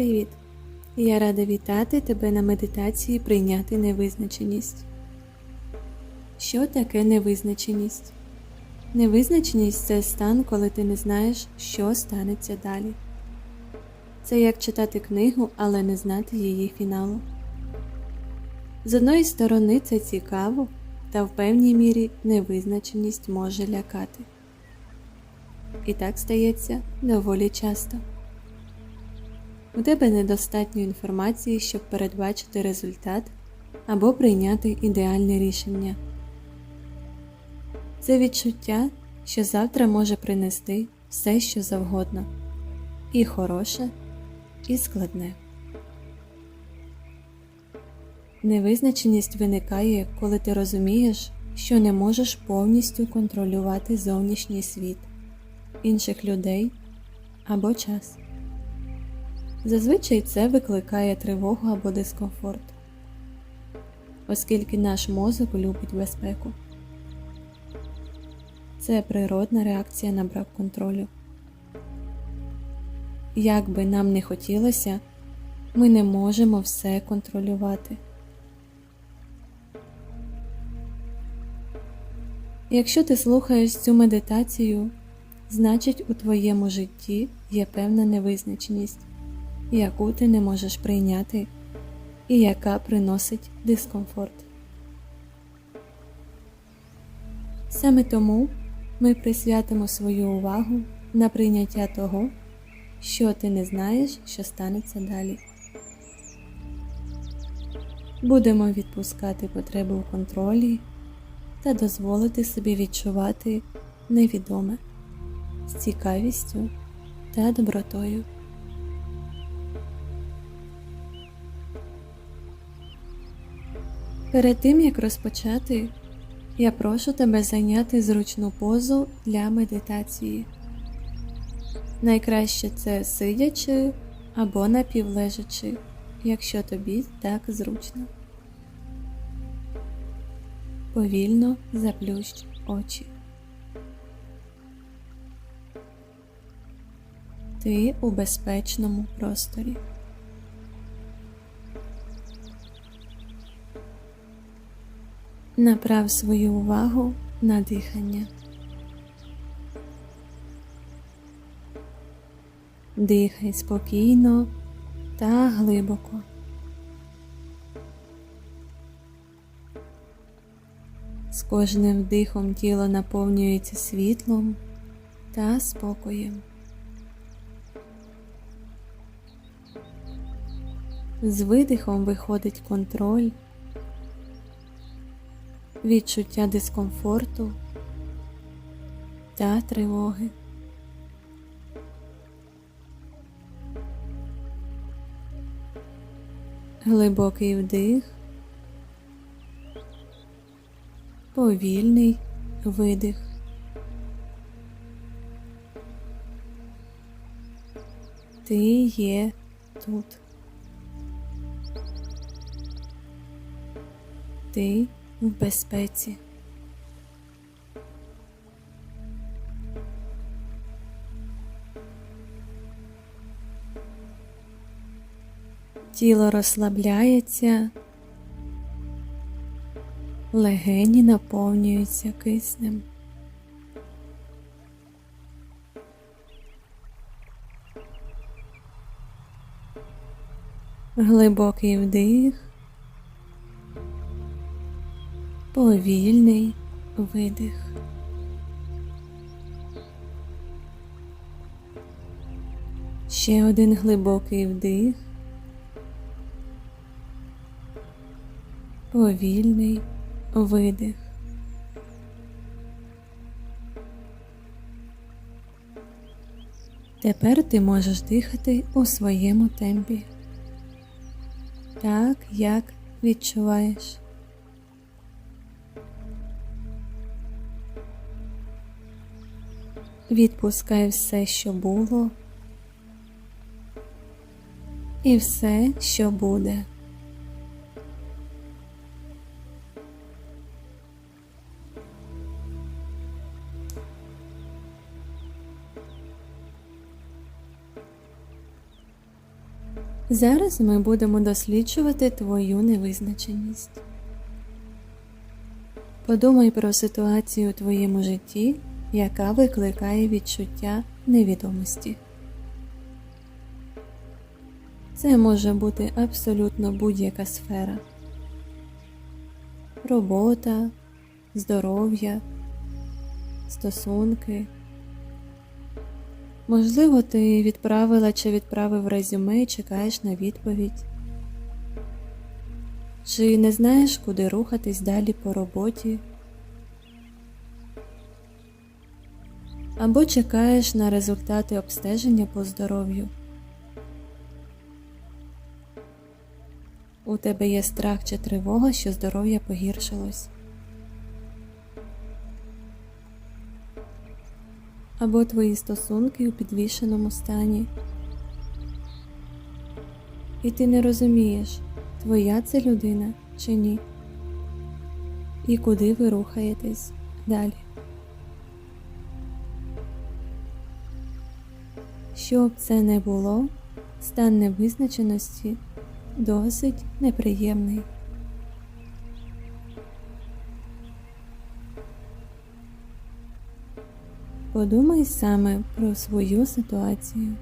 Привіт! Я рада вітати тебе на медитації прийняти невизначеність. Що таке невизначеність? Невизначеність це стан, коли ти не знаєш, що станеться далі. Це як читати книгу, але не знати її фіналу. З одної сторони це цікаво, та в певній мірі невизначеність може лякати. І так стається доволі часто. У тебе недостатньо інформації, щоб передбачити результат або прийняти ідеальне рішення. Це відчуття, що завтра може принести все, що завгодно, і хороше, і складне. Невизначеність виникає, коли ти розумієш, що не можеш повністю контролювати зовнішній світ, інших людей або час. Зазвичай це викликає тривогу або дискомфорт, оскільки наш мозок любить безпеку. Це природна реакція на брак контролю. Як би нам не хотілося, ми не можемо все контролювати. Якщо ти слухаєш цю медитацію, значить у твоєму житті є певна невизначеність яку ти не можеш прийняти і яка приносить дискомфорт. Саме тому ми присвятимо свою увагу на прийняття того, що ти не знаєш, що станеться далі. Будемо відпускати потреби у контролі та дозволити собі відчувати невідоме з цікавістю та добротою. Перед тим як розпочати, я прошу тебе зайняти зручну позу для медитації. Найкраще це сидячи або напівлежачи, якщо тобі так зручно. Повільно заплющ очі. Ти у безпечному просторі. Направ свою увагу на дихання. Дихай спокійно та глибоко. З кожним вдихом тіло наповнюється світлом та спокоєм. З видихом виходить контроль відчуття дискомфорту та тривоги. Глибокий вдих, повільний видих. Ти є тут. Ти в безпеці. Тіло розслабляється, легені наповнюються киснем. Глибокий вдих. Повільний видих. Ще один глибокий вдих, повільний видих. Тепер ти можеш дихати у своєму темпі, так як відчуваєш. Відпускай все, що було, і все, що буде. Зараз ми будемо досліджувати твою невизначеність. Подумай про ситуацію у твоєму житті, яка викликає відчуття невідомості. Це може бути абсолютно будь-яка сфера робота, здоров'я, стосунки. Можливо, ти відправила чи відправив резюме і чекаєш на відповідь. Чи не знаєш, куди рухатись далі по роботі? Або чекаєш на результати обстеження по здоров'ю. У тебе є страх чи тривога, що здоров'я погіршилось. Або твої стосунки у підвішеному стані. І ти не розумієш, твоя це людина чи ні. І куди ви рухаєтесь далі. Що б це не було, стан невизначеності досить неприємний. Подумай саме про свою ситуацію.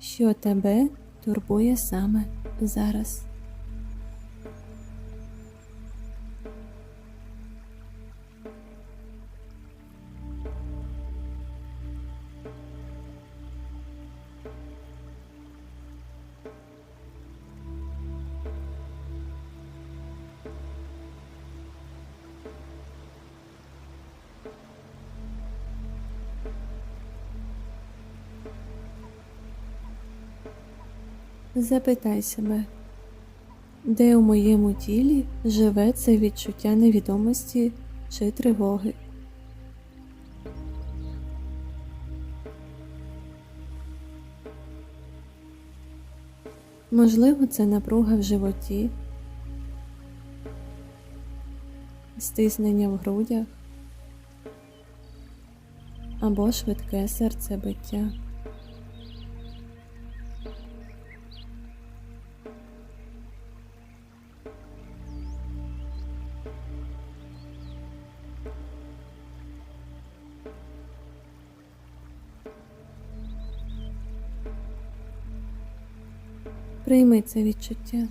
Що тебе турбує саме зараз? Запитай себе, де у моєму тілі живе це відчуття невідомості чи тривоги. Можливо, це напруга в животі, стиснення в грудях або швидке серцебиття. Прийми це відчуття.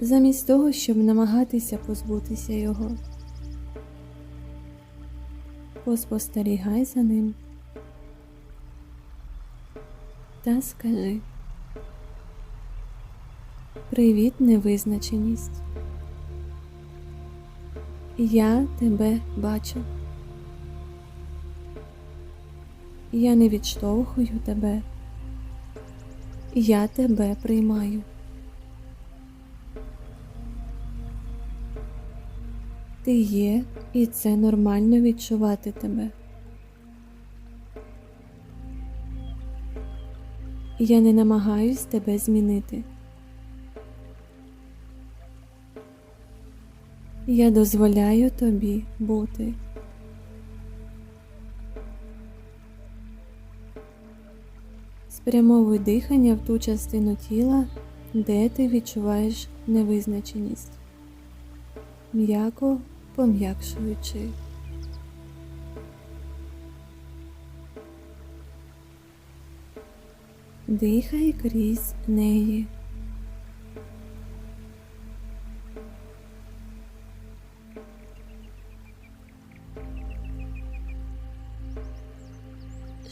Замість того, щоб намагатися позбутися його. Поспостерігай за ним та скажи Привіт, невизначеність. Я тебе бачу. Я не відштовхую тебе. Я тебе приймаю. Ти є, і це нормально відчувати тебе. Я не намагаюсь тебе змінити. Я дозволяю тобі бути. Спрямовуй дихання в ту частину тіла, де ти відчуваєш невизначеність, м'яко пом'якшуючи. Дихай крізь неї.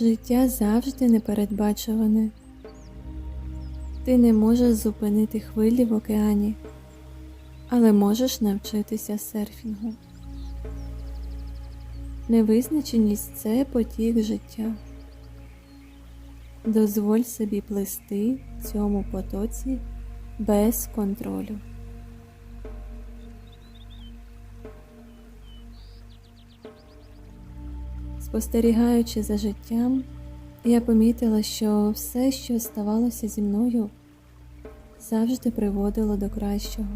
Життя завжди непередбачуване. Ти не можеш зупинити хвилі в океані, але можеш навчитися серфінгу. Невизначеність це потік життя. Дозволь собі плисти в цьому потоці без контролю. Спостерігаючи за життям, я помітила, що все, що ставалося зі мною, завжди приводило до кращого.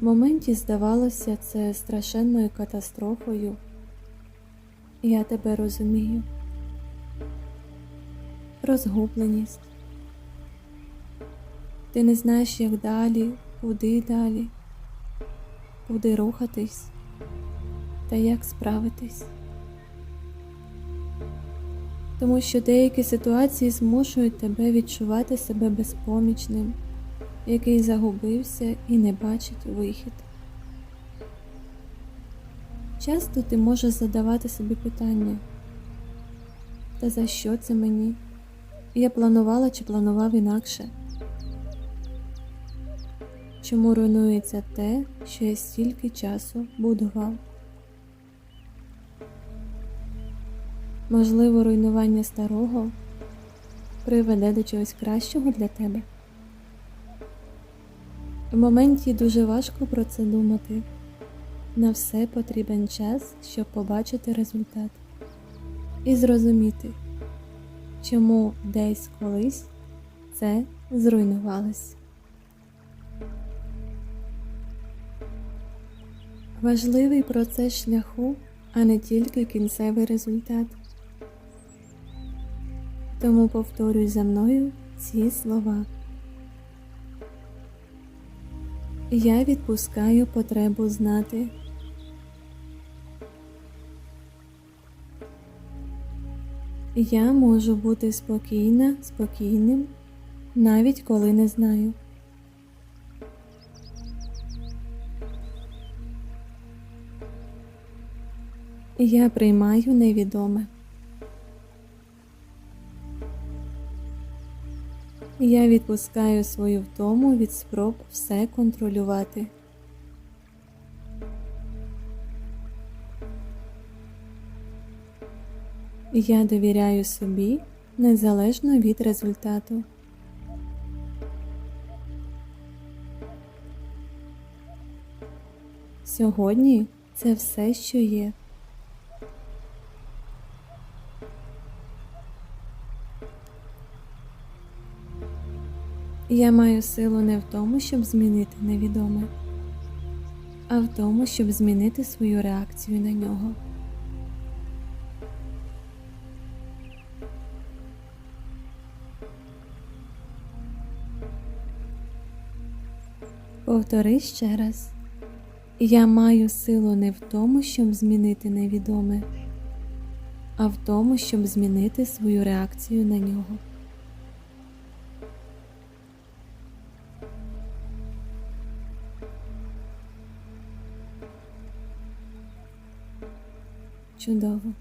В моменті здавалося це страшенною катастрофою, Я тебе розумію. Розгубленість. Ти не знаєш, як далі, куди далі, куди рухатись та як справитись. Тому що деякі ситуації змушують тебе відчувати себе безпомічним, який загубився і не бачить вихід. Часто ти можеш задавати собі питання, та за що це мені? Я планувала чи планував інакше? Чому руйнується те, що я стільки часу будував? Можливо, руйнування старого приведе до чогось кращого для тебе. В моменті дуже важко про це думати. На все потрібен час, щоб побачити результат і зрозуміти, чому десь колись це зруйнувалось. Важливий процес шляху, а не тільки кінцевий результат. Тому повторюй за мною ці слова. Я відпускаю потребу знати. Я можу бути спокійна, спокійним, навіть коли не знаю. Я приймаю невідоме. Я відпускаю свою втому від спроб все контролювати. Я довіряю собі незалежно від результату. Сьогодні це все, що є. Я маю силу не в тому, щоб змінити невідоме, а в тому, щоб змінити свою реакцію на нього. Повтори ще раз. Я маю силу не в тому, щоб змінити невідоме, а в тому, щоб змінити свою реакцію на нього. Чудово.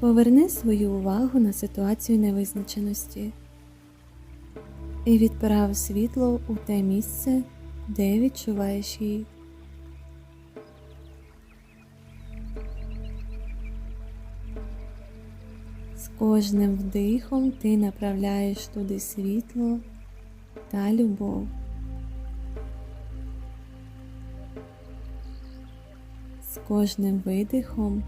Поверни свою увагу на ситуацію невизначеності і відправ світло у те місце, де відчуваєш її. З кожним вдихом ти направляєш туди світло та любов. Кожним видихом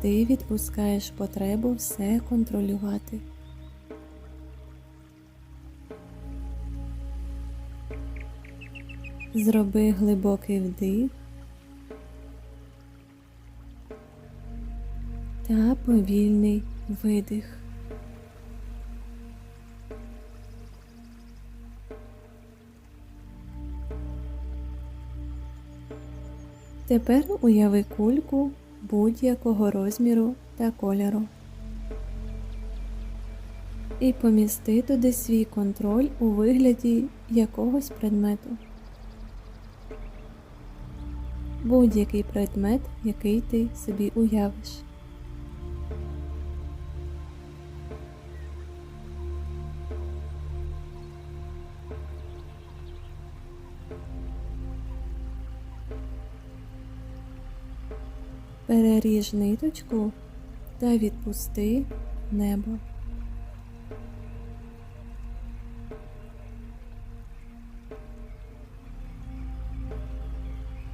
ти відпускаєш потребу все контролювати. Зроби глибокий вдих та повільний видих. Тепер уяви кульку будь-якого розміру та кольору. І помісти туди свій контроль у вигляді якогось предмету. Будь-який предмет, який ти собі уявиш. Переріж ниточку та відпусти небо.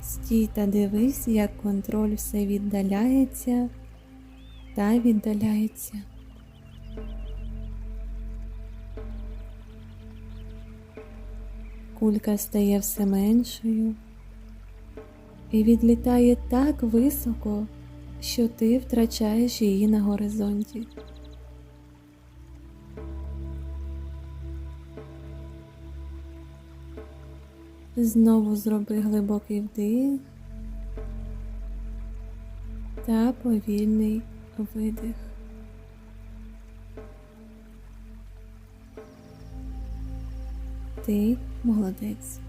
Стій та дивись, як контроль все віддаляється та віддаляється. Кулька стає все меншою і відлітає так високо, що ти втрачаєш її на горизонті. Знову зроби глибокий вдих та повільний видих. Ти молодець.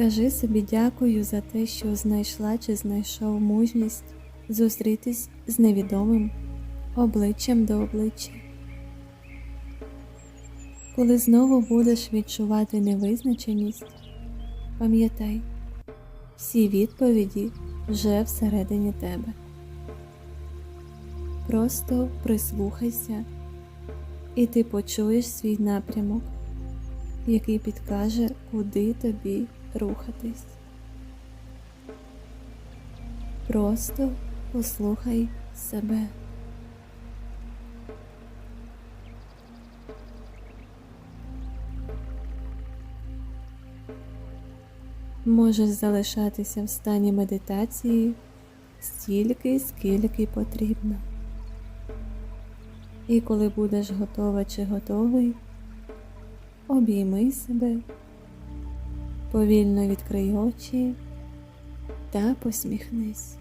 Скажи собі дякую за те, що знайшла чи знайшов мужність зустрітись з невідомим обличчям до обличчя. Коли знову будеш відчувати невизначеність, пам'ятай, всі відповіді вже всередині тебе. Просто прислухайся, і ти почуєш свій напрямок, який підкаже, куди тобі рухатись. Просто послухай себе. Можеш залишатися в стані медитації стільки, скільки потрібно. І коли будеш готова чи готовий, обійми себе, повільно відкрий очі та посміхнись.